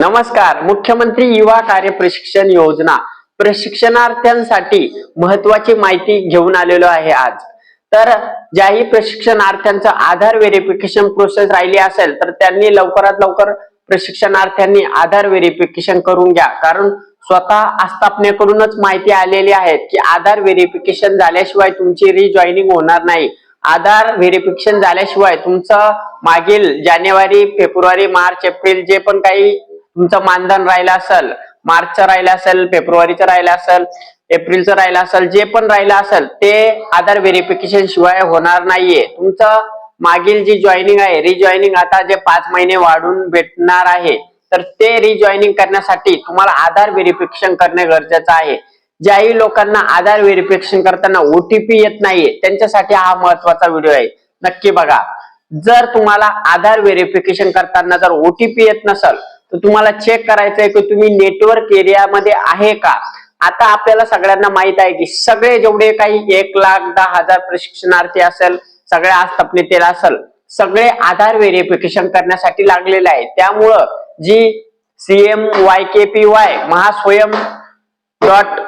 नमस्कार. मुख्यमंत्री युवा कार्य प्रशिक्षण योजना. प्रशिक्षणार्थ्यांसाठी महत्वाची माहिती घेऊन आलेलो आहे आज. तर ज्याही प्रशिक्षणार्थ्यांचं आधार व्हेरिफिकेशन प्रोसेस राहिली असेल तर त्यांनी लवकरात लवकर प्रशिक्षणार्थ्यांनी आधार व्हेरिफिकेशन करून घ्या. कारण स्वतः आस्थापनेकडूनच माहिती आलेली आहे की आधार व्हेरिफिकेशन झाल्याशिवाय तुमची रिजॉईनिंग होणार नाही. आधार व्हेरिफिकेशन झाल्याशिवाय तुमचं मागील जानेवारी फेब्रुवारी मार्च एप्रिल जे पण काही तुमचं मानधन राहिलं असेल मार्चचं राहिलं असेल फेब्रुवारीचं राहिलं असेल एप्रिलचं राहिलं असेल जे पण राहिलं असेल ते आधार व्हेरिफिकेशन शिवाय होणार नाहीये. तुमचं मागील जी जॉईनिंग आहे रिजॉईनिंग आता जे पाच महिने वाढून भेटणार आहे तर ते रिजॉईनिंग करण्यासाठी तुम्हाला आधार व्हेरिफिकेशन करणे गरजेचं आहे. ज्याही लोकांना आधार व्हेरिफिकेशन करताना ओटीपी येत नाहीये त्यांच्यासाठी हा महत्त्वाचा व्हिडिओ आहे. नक्की बघा. जर तुम्हाला आधार व्हेरिफिकेशन करताना जर ओटीपी येत नसेल तर तुम्हाला चेक करायचंय की तुम्ही नेटवर्क एरियामध्ये आहे का? आता आपल्याला सगळ्यांना माहीत आहे की सगळे जेवढे काही एक लाख दहा हजार प्रशिक्षणार्थी असेल सगळ्या आस्थापनेतील असेल सगळे आधार व्हेरिफिकेशन करण्यासाठी लागलेले आहे त्यामुळं जी CM Y K P Y Mahaswayam dot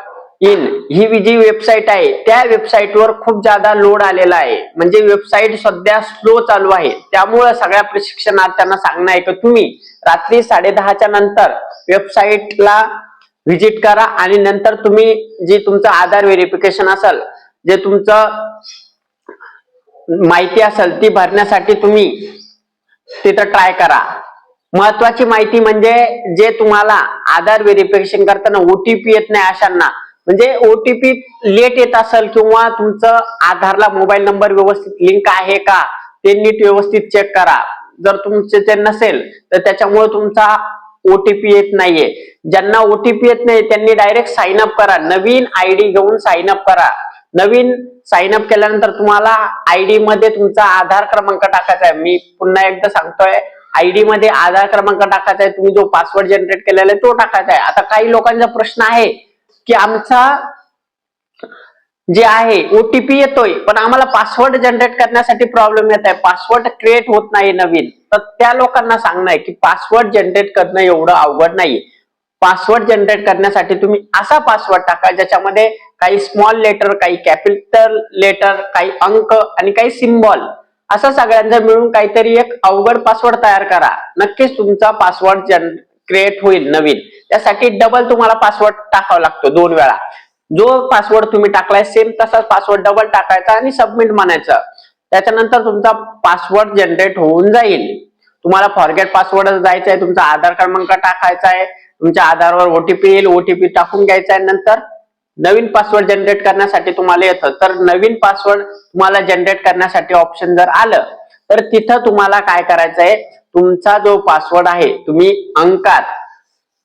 in. ही जी वेबसाईट आहे त्या वेबसाईटवर खूप जादा लोड आलेला आहे. म्हणजे वेबसाईट सध्या स्लो चालू आहे. त्यामुळं सगळ्या प्रशिक्षणार्थ्यांना सांगणं आहे की तुम्ही. रात्री साडे दहाच्या नंतर वेबसाईटला व्हिजिट करा आणि नंतर तुम्ही जे तुमचं आधार व्हेरिफिकेशन असेल जे तुमचं माहिती असेल ती भरण्यासाठी तुम्ही तिथं ट्राय करा. महत्वाची माहिती म्हणजे जे तुम्हाला आधार व्हेरिफिकेशन करताना ओटीपी येत नाही अशांना म्हणजे ओटीपी लेट येत असेल किंवा तुमचं आधारला मोबाईल नंबर व्यवस्थित लिंक आहे का ते नीट व्यवस्थित चेक करा. जर तुमचे ते नसेल तर त्याच्यामुळे तुमचा ओटीपी येत नाहीये. ज्यांना ओटीपी येत नाही त्यांनी डायरेक्ट साइन अप करा. नवीन आयडी घेऊन साइन अप करा. नवीन साइन अप केल्यानंतर तुम्हाला आयडी मध्ये तुमचा आधार क्रमांक टाकायचा आहे. मी पुन्हा एकदा सांगतोय आयडी मध्ये आधार क्रमांक टाकायचा आहे. तुम्ही जो पासवर्ड जनरेट केलेला आहे तो टाकायचा आहे. आता काही लोकांचा प्रश्न आहे. की आमचा जे आहे ओटीपी येतोय पण आम्हाला पासवर्ड जनरेट करण्यासाठी प्रॉब्लेम येत आहे. पासवर्ड क्रिएट होत नाही नवीन. तर त्या लोकांना सांगणं आहे की पासवर्ड जनरेट करणं एवढं अवघड नाही पासवर्ड जनरेट करण्यासाठी तुम्ही असा पासवर्ड टाका ज्याच्यामध्ये काही स्मॉल लेटर काही कॅपिटल लेटर काही अंक आणि काही सिम्बॉल असं सगळ्यांचं मिळून काहीतरी एक अवघड पासवर्ड तयार करा. नक्कीच तुमचा पासवर्ड जन क्रिएट होईल नवीन. त्यासाठी डबल तुम्हाला पासवर्ड टाकावा लागतो दोन वेळा. जो पासवर्ड तुम्ही टाकलाय सेम तसाच पासवर्ड डबल टाकायचा आणि सबमिट म्हणायचं. त्याच्यानंतर तुमचा पासवर्ड जनरेट होऊन जाईल. तुम्हाला फॉरगेट पासवर्ड जायचं आहे तुमचा आधार क्रमांक टाकायचा आहे तुमच्या आधारवर ओटीपी येईल ओटीपी टाकून घ्यायचा आहे. नंतर नवीन पासवर्ड जनरेट करण्यासाठी तुम्हाला येतं. तर नवीन पासवर्ड तुम्हाला जनरेट करण्यासाठी ऑप्शन जर आलं तर तिथं तुम्हाला काय करायचं आहे तुमचा जो पासवर्ड आहे तुम्ही अंकात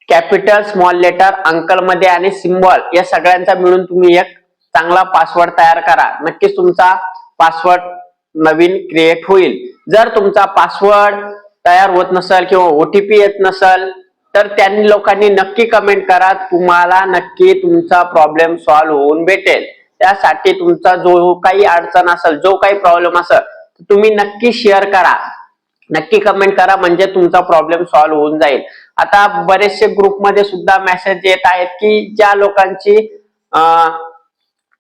कॅपिटल स्मॉल लेटर अंकलमध्ये आणि सिम्बॉल या सगळ्यांचा मिळून तुम्ही एक चांगला पासवर्ड तयार करा. नक्कीच तुमचा पासवर्ड नवीन क्रिएट होईल. जर तुमचा पासवर्ड तयार होत नसेल किंवा ओटीपी येत नसेल तर त्यांनी लोकांनी नक्की कमेंट करा. तुम्हाला नक्की तुमचा प्रॉब्लेम सॉल्व्ह होऊन भेटेल. त्यासाठी तुमचा जो काही अडचण असेल जो काही प्रॉब्लेम असेल तुम्ही नक्की शेअर करा. नक्की कमेंट करा म्हणजे तुमचा प्रॉब्लेम सॉल्व्ह होऊन जाईल. आता बरेचसे ग्रुपमध्ये सुद्धा मेसेज येत आहेत की ज्या लोकांची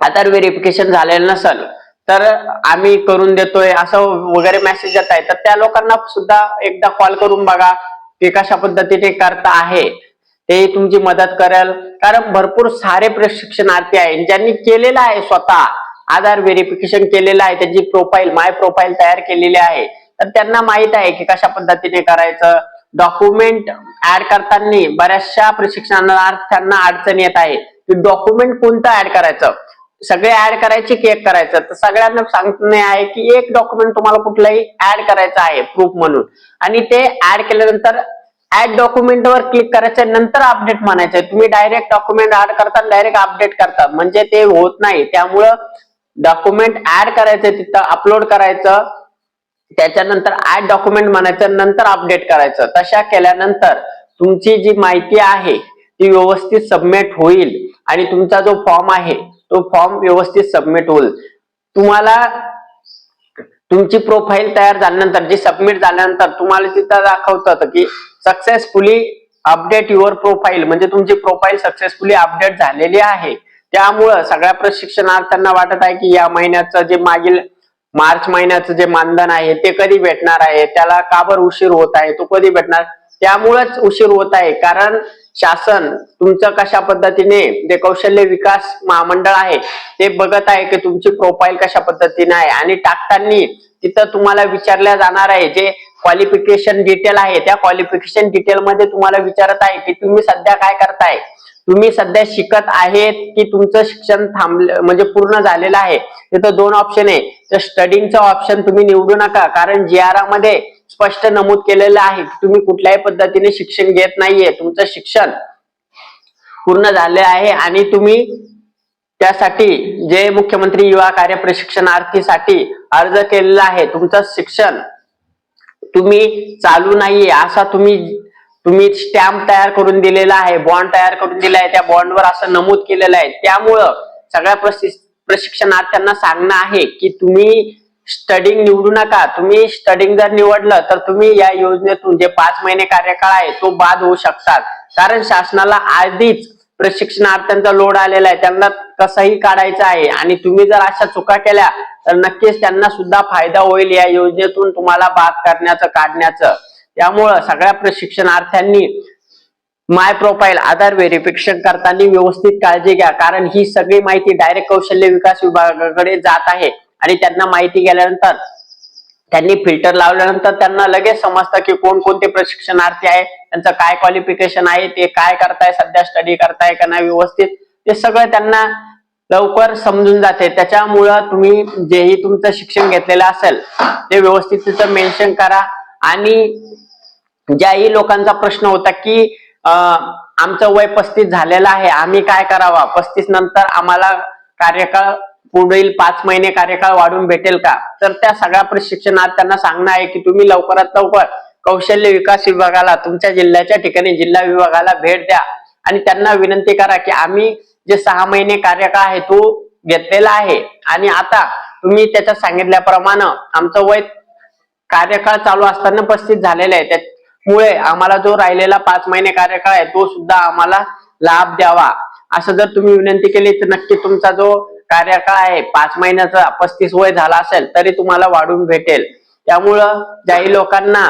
आधार व्हेरिफिकेशन झालेलं नसेल तर आम्ही करून देतोय असं वगैरे मेसेज येत आहे तर त्या लोकांना सुद्धा एकदा कॉल करून बघा ते कशा पद्धतीने करता आहे. ते तुमची मदत करेल. कारण भरपूर सारे प्रशिक्षणार्थी आहेत. ज्यांनी केलेलं आहे स्वतः आधार व्हेरिफिकेशन केलेलं आहे. त्यांची प्रोफाईल माय प्रोफाईल तयार केलेली आहे. तर त्यांना माहीत आहे की कशा पद्धतीने करायचं. डॉक्युमेंट ऍड करताना बऱ्याचशा प्रशिक्षणार्थ्यांना अडचण येत आहे. की डॉक्युमेंट कोणतं ऍड करायचं? सगळे ऍड करायचे की एक करायचं? तर सगळ्यांना सांगणे आहे की एक डॉक्युमेंट तुम्हाला कुठलंही ऍड करायचं आहे प्रूफ म्हणून. आणि ते ऍड केल्यानंतर ऍड डॉक्युमेंट वर क्लिक करायचं नंतर अपडेट म्हणायचं. तुम्ही डायरेक्ट डॉक्युमेंट ऍड करता डायरेक्ट अपडेट करता. म्हणजे ते होत नाही. त्यामुळं डॉक्युमेंट ऍड करायचं तिथं अपलोड करायचं. त्याच्यानंतर ऍड डॉक्युमेंट म्हणायचं नंतर अपडेट करायचं. तशा केल्यानंतर तुमची जी माहिती आहे ती व्यवस्थित सबमिट होईल. आणि तुमचा जो फॉर्म आहे तो फॉर्म व्यवस्थित सबमिट होईल. तुम्हाला तुमची प्रोफाईल तयार झाल्यानंतर जी सबमिट झाल्यानंतर तुम्हाला तिथं दाखवतं की सक्सेसफुली अपडेट युअर प्रोफाईल म्हणजे तुमची प्रोफाईल सक्सेसफुली अपडेट झालेली आहे. त्यामुळं सगळ्या प्रशिक्षणार्थ्यांना वाटत आहे की या महिन्याचं जे मागील मार्च महिन्याचं जे मानधन आहे ते कधी भेटणार आहे? त्याला का बरं उशीर होत आहे? तो कधी भेटणार? त्यामुळेच उशीर होत आहे. कारण शासन तुमचं कशा पद्धतीने जे कौशल्य विकास महामंडळ आहे ते बघत आहे की तुमची प्रोफाईल कशा पद्धतीने आहे. आणि टाकताना तिथं तुम्हाला विचारल्या जाणार आहे जे क्वालिफिकेशन डिटेल आहे त्या क्वालिफिकेशन डिटेल मध्ये तुम्हाला विचारत आहे की तुम्ही सध्या काय करताय? तुम्ही सध्या शिकत आहेत की तुमचं शिक्षण थांबलं म्हणजे पूर्ण झालेलं आहे. तिथं दोन ऑप्शन आहे. तर स्टडींगचं ऑप्शन तुम्ही निवडू नका. कारण जी आरमध्ये स्पष्ट नमूद केलेलं आहे की तुम्ही कुठल्याही पद्धतीने शिक्षण घेत नाहीये. तुमचं शिक्षण पूर्ण झाले आहे आणि तुम्ही त्यासाठी जे मुख्यमंत्री युवा कार्य प्रशिक्षणार्थीसाठी अर्ज केलेला आहे तुमचं शिक्षण तुम्ही चालू नाहीये. असा तुम्ही तुम्ही स्टॅम्प तयार करून दिलेला आहे बॉन्ड तयार करून दिला आहे त्या बॉन्डवर असं नमूद केलेलं आहे. त्यामुळं सगळ्या प्रशिक्षणार्थ्यांना सांगणं आहे की तुम्ही स्टडिंग निवडू नका. तुम्ही स्टडिंग जर निवडलं तर तुम्ही या योजनेतून जे पाच महिने कार्यकाळ आहे तो बाद होऊ शकतात. कारण शासनाला आधीच प्रशिक्षणार्थ्यांचा लोड आलेला आहे. त्यांना कसंही काढायचं आहे आणि तुम्ही जर अशा चुका केल्या तर नक्कीच त्यांना सुद्धा फायदा होईल या योजनेतून तुम्हाला बाद करण्याचं काढण्याचं. त्यामुळं सगळ्या प्रशिक्षणार्थ्यांनी माय प्रोफाईल आधार व्हेरिफिकेशन करताना व्यवस्थित काळजी घ्या. कारण ही सगळी माहिती डायरेक्ट कौशल्य विकास विभागाकडे जात आहे आणि त्यांना माहिती गेल्यानंतर त्यांनी फिल्टर लावल्यानंतर त्यांना लगेच समजतं की कोण कोणते प्रशिक्षणार्थी आहे त्यांचं काय क्वालिफिकेशन आहे ते काय करताय सध्या स्टडी करताय का नाही व्यवस्थित ते सगळं त्यांना लवकर समजून जाते. त्याच्यामुळं तुम्ही जेही तुमचं शिक्षण घेतलेलं असेल ते व्यवस्थित तिथं मेन्शन करा आणि ज्याही लोकांचा प्रश्न होता की आमचं वय पस्तीस झालेलं आहे आम्ही काय करावा? पस्तीस नंतर आम्हाला कार्यकाळ पुढील पाच महिने कार्यकाळ वाढून भेटेल का? तर त्या सगळ्या प्रशिक्षणात त्यांना सांगणं आहे की तुम्ही लवकरात लवकर कौशल्य विकास विभागाला तुमच्या जिल्ह्याच्या ठिकाणी जिल्हा विभागाला भेट द्या. आणि त्यांना विनंती करा की आम्ही जे सहा महिने कार्यकाळ आहे तो घेतलेला आहे. आणि आता तुम्ही त्याच्यात सांगितल्याप्रमाणे आमचं वय कार्यकाळ चालू असताना पस्तीस झालेलं आहे. मुळे आम्हाला जो राहिलेला पाच महिने कार्यकाळ आहे तो सुद्धा आम्हाला लाभ द्यावा. असं जर तुम्ही विनंती केली तर नक्की तुमचा जो कार्यकाळ आहे पाच महिन्याचा पस्तीस वय झाला असेल तरी तुम्हाला वाढून भेटेल. त्यामुळं ज्याही लोकांना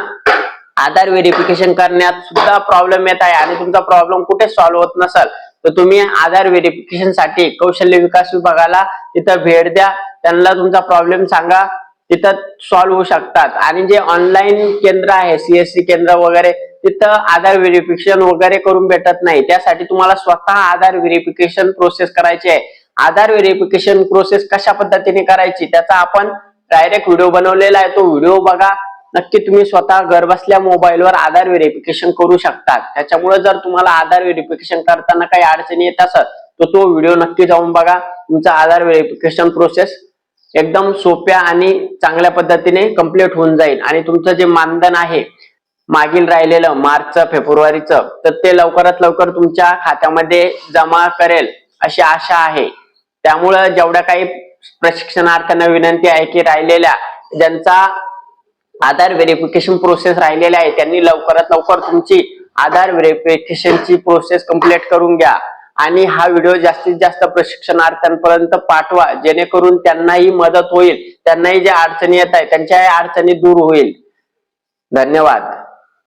आधार व्हेरिफिकेशन करण्यात सुद्धा प्रॉब्लेम येत आहे आणि तुमचा प्रॉब्लेम कुठे सॉल्व्ह होत नसेल तर तुम्ही आधार व्हेरिफिकेशनसाठी कौशल्य विकास विभागाला तिथं भेट द्या. त्यांना तुमचा प्रॉब्लेम सांगा. तिथं सॉल्व्ह होऊ शकतात. आणि जे ऑनलाईन केंद्र आहे सीएससी केंद्र वगैरे तिथं आधार व्हेरिफिकेशन वगैरे करून भेटत नाही. त्यासाठी तुम्हाला स्वतः आधार व्हेरिफिकेशन प्रोसेस करायची आहे. आधार व्हेरिफिकेशन प्रोसेस कशा पद्धतीने करायची त्याचा आपण डायरेक्ट व्हिडिओ बनवलेला आहे. तो व्हिडिओ बघा. नक्की तुम्ही स्वतः घर बसल्या मोबाईलवर आधार व्हेरिफिकेशन करू शकतात. त्याच्यामुळे जर तुम्हाला आधार व्हेरिफिकेशन करताना काही अडचणी येत असत तर तो व्हिडिओ नक्की जाऊन बघा. तुमचा आधार व्हेरिफिकेशन प्रोसेस एकदम सोप्या आणि चांगल्या पद्धतीने कंप्लीट होऊन जाईल. आणि तुमचं जे मानधन आहे मागील राहिलेलं मार्च फेब्रुवारीचं तर ते लवकरात लवकर तुमच्या खात्यामध्ये जमा करेल अशी आशा आहे. त्यामुळं जेवढ्या काही प्रशिक्षणार्थ्यांना विनंती आहे की राहिलेल्या ज्यांचा आधार व्हेरिफिकेशन प्रोसेस राहिलेल्या आहे त्यांनी लवकरात लवकर तुमची आधार व्हेरिफिकेशनची प्रोसेस कंप्लीट करून घ्या. आणि हा व्हिडिओ जास्तीत जास्त प्रशिक्षणार्थ्यांपर्यंत पाठवा जेणेकरून त्यांनाही मदत होईल त्यांनाही ज्या अडचणी येत आहेत त्यांच्या अडचणी दूर होईल. धन्यवाद.